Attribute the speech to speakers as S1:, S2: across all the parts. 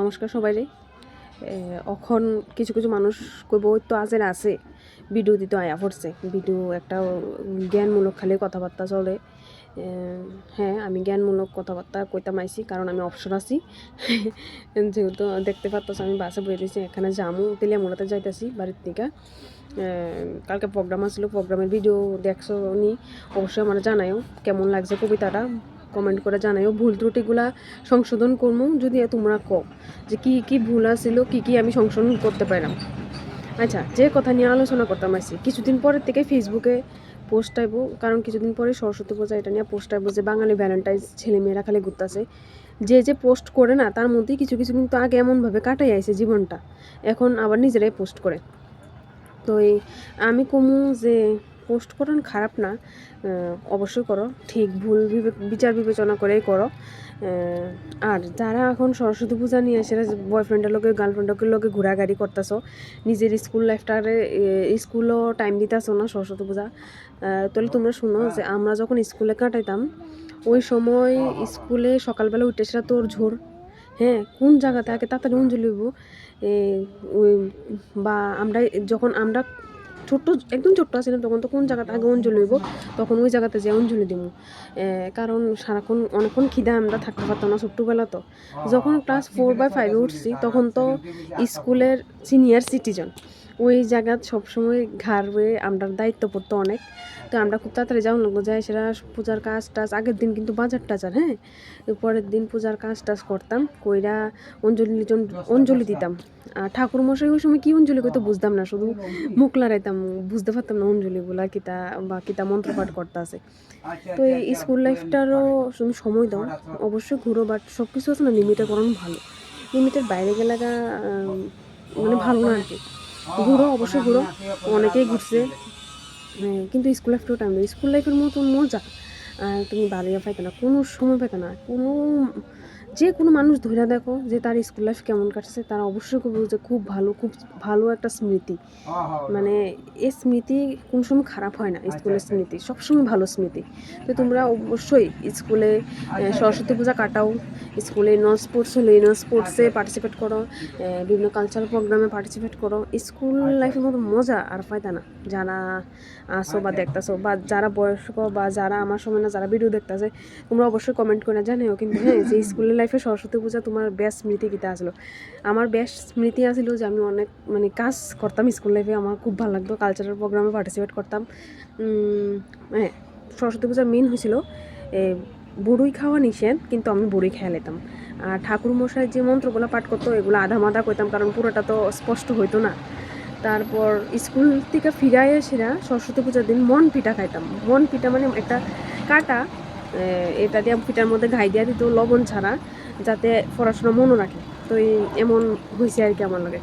S1: নমস্কার সবাই রে অখন কিছু কিছু মানুষ কইব তো আজের আছে। ভিডিও দিতে আয়া পড়ছে। ভিডিও একটা জ্ঞানমূলক খালি কথাবার্তা চলে। হ্যাঁ আমি জ্ঞানমূলক কথাবার্তা কইতাম আইছি, কারণ আমি অবসর আছি। যেহেতু দেখতে পারতাছ, আমি বাসে বয়ে দিয়েছি এখানে জামু তেলিয়ামুড়াতে যাইতেছি বাড়ির থেকে। কালকে প্রোগ্রাম আসলো প্রোগ্রামের ভিডিও দেখছ নি অবশ্যই আমার জানায়ও, কেমন লাগছে কবিতাটা? কমেন্ট করে জানাইও, ভুল ত্রুটিগুলা সংশোধন করব যদি তোমরা কও, যে কি কি ভুল আছিল, কি কি আমি সংশোধন করতে পারলাম আচ্ছা যে কথা নিয়ে আলোচনা করতাম আছি কিছুদিন পরের থেকে ফেসবুকে পোস্ট আইব, কারণ কিছুদিন পরে সরস্বতী পূজা এটা নিয়ে পোস্ট আইব যে বাঙালি ভ্যালেন্টাইন্স ছেলেমেয়েরা খালি ঘুরতেছে। যে যে পোস্ট করে না, তার মধ্যেই কিছু কিছু কিন্তু আগে এমনভাবে কাটাই আইছে জীবনটা, এখন আবার নিজেরাই পোস্ট করে। তো এই আমি কমু যে পোস্ট করেন খারাপ না অবশ্যই করো। ঠিক ভুল বিচার বিবেচনা করেই করো। আর যারা এখন সরস্বতী পূজা নিয়ে সেটা বয়ফ্রেন্ডের লোকে গার্লফ্রেন্ডের লোকে ঘোরাঘুরি করতেছো, নিজের স্কুল লাইফটারে স্কুলও টাইম দিতেছো না সরস্বতী পূজা। তাহলে তোমরা শুনো যে আমরা যখন স্কুলে কাটাইতাম, ওই সময় স্কুলে সকালবেলা উঠে সেটা তোর ঝোর। হ্যাঁ কোন জায়গাতে আগে তাড়াতাড়ি অঞ্জলি বা আমরা যখন আমরা ছোট্ট, একদম ছোট্ট আছিলাম তখন তো কোন জায়গাতে আগে অঞ্জলি হইব? তখন ওই জায়গাতে যে অঞ্জলি দিব কারণ সারাক্ষণ অনেকক্ষণ খিদা আমরা থাকতে পারতাম না ছোট্টবেলা তো। যখন ক্লাস ফোর বা ফাইভে উঠছি, তখন তো স্কুলের সিনিয়র সিটিজেন ওই জায়গাত সবসময় ঘাড় হয়ে আমরা দায়িত্ব পড়তো অনেক। তো আমরা খুব তাড়াতাড়ি যাওয়া লাগবো যাই সেটা পূজার কাজ টাজ, আগের দিন কিন্তু বাজার টাজার হ্যাঁ? পরের দিন পূজার কাজ টাজ করতাম, কইরা অঞ্জলি অঞ্জলি দিতাম। আর ঠাকুর মশাই ওই সময় কি অঞ্জলি করতে বুঝতাম না, শুধু মুখ লড়াইতাম, বুঝতে পারতাম না অঞ্জলিগুলা কিতা বা কিতা মন্ত্রপাঠ করতে আছে তো এই স্কুল লাইফটারও তুমি সময় দাও, অবশ্যই ঘুরো, বাট সব কিছু আছে না লিমিটে করানো ভালো। লিমিটের বাইরে গেলে মানে ভালো না আর কি। ঘুরো অবশ্যই ঘুরো। অনেকেই ঘুরছে। হ্যাঁ, কিন্তু স্কুল লাইফটাও টাইম নেই স্কুল লাইফের মতো মজা। তুমি বাড়িয়ে পাইতো না কোনো সময় পাইতো না। কোনো যে কোনো মানুষ ধরে দেখো যে তার স্কুল লাইফ কেমন কাটছে তারা অবশ্যই খুব যে খুব ভালো খুব ভালো একটা স্মৃতি। মানে এ স্মৃতি কোন সময় খারাপ হয় না স্কুলের স্মৃতি সবসময় ভালো স্মৃতি। তো তোমরা অবশ্যই স্কুলে সরস্বতী পূজা কাটাও স্কুলে নন স্পোর্টস হলে নন স্পোর্টসে পার্টিসিপেট করো বিভিন্ন কালচারাল প্রোগ্রামে পার্টিসিপেট করো। স্কুল লাইফের মতো মজা আর ফায়দা না। যারা আসো বা দেখতেছো বা যারা বয়স্ক বা যারা আমার সময় না যারা ভিডিও দেখতেছে তোমরা অবশ্যই কমেন্ট করে জানিও। কিন্তু হ্যাঁ যে স্কুলের লাইফে সরস্বতী পূজা তোমার বেস্ট স্মৃতি কিতা আসলো আমার বেস্ট স্মৃতি আসলো যে আমি অনেক মানে কাজ করতাম স্কুল লাইফে আমার খুব ভালো লাগতো। কালচারাল প্রোগ্রামে পার্টিসিপেট করতাম। হ্যাঁ সরস্বতী পূজার মেন হয়েছিল বড়ই খাওয়া নিষেধ, কিন্তু আমি বড়ই খেয়ে নিতাম আর ঠাকুর মশাই যে মন্ত্রগুলো পাঠ করতো, এগুলো আধা মাধা করতাম কারণ পুরোটা তো স্পষ্ট হইতো না। তারপর স্কুল থেকে ফিরাই এসেরা সরস্বতী পূজার দিন মন পিঠা খাইতাম। মন পিঠা মানে একটা কাটা এটা দিয়ে পিঠার মধ্যে ঘাই দিয়ে দিত লবণ ছাড়া যাতে পড়াশোনা মনে রাখে। তো এই এমন হয়েছে আর কি আমার লাগে।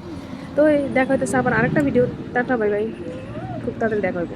S1: তো দেখা হইতেছে আবার আরেকটা ভিডিও টাটা, বাই বাই। খুব তাড়াতাড়ি দেখা হইবে।